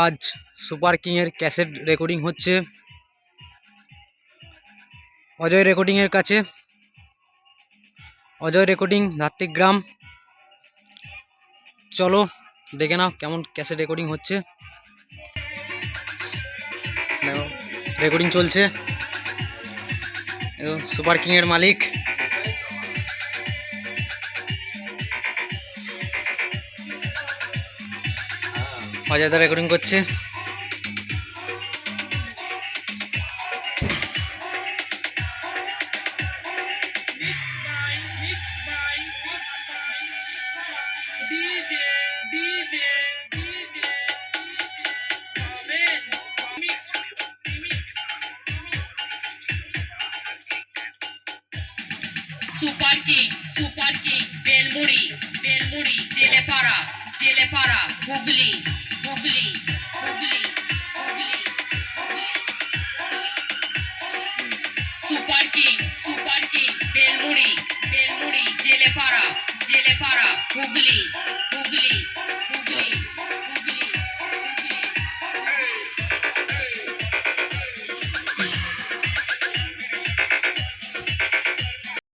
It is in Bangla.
আজ সুপার কিংয়ের ক্যাসেট রেকর্ডিং হচ্ছে। অজয় রেকর্ডিংয়ের কাছে। অজয় রেকর্ডিং ধাত্রিগ্রাম চলো দেখে নাও কেমন ক্যাসেট রেকর্ডিং হচ্ছে। রেকর্ডিং চলছে। সুপার কিংয়ের মালিক। Amen. Mix, mix, super king super king Belmuri Belmuri Jelepara Jelepara Hooghly super king parking Belmuri Belmuri Jelepara Jelepara Hooghly Hooghly.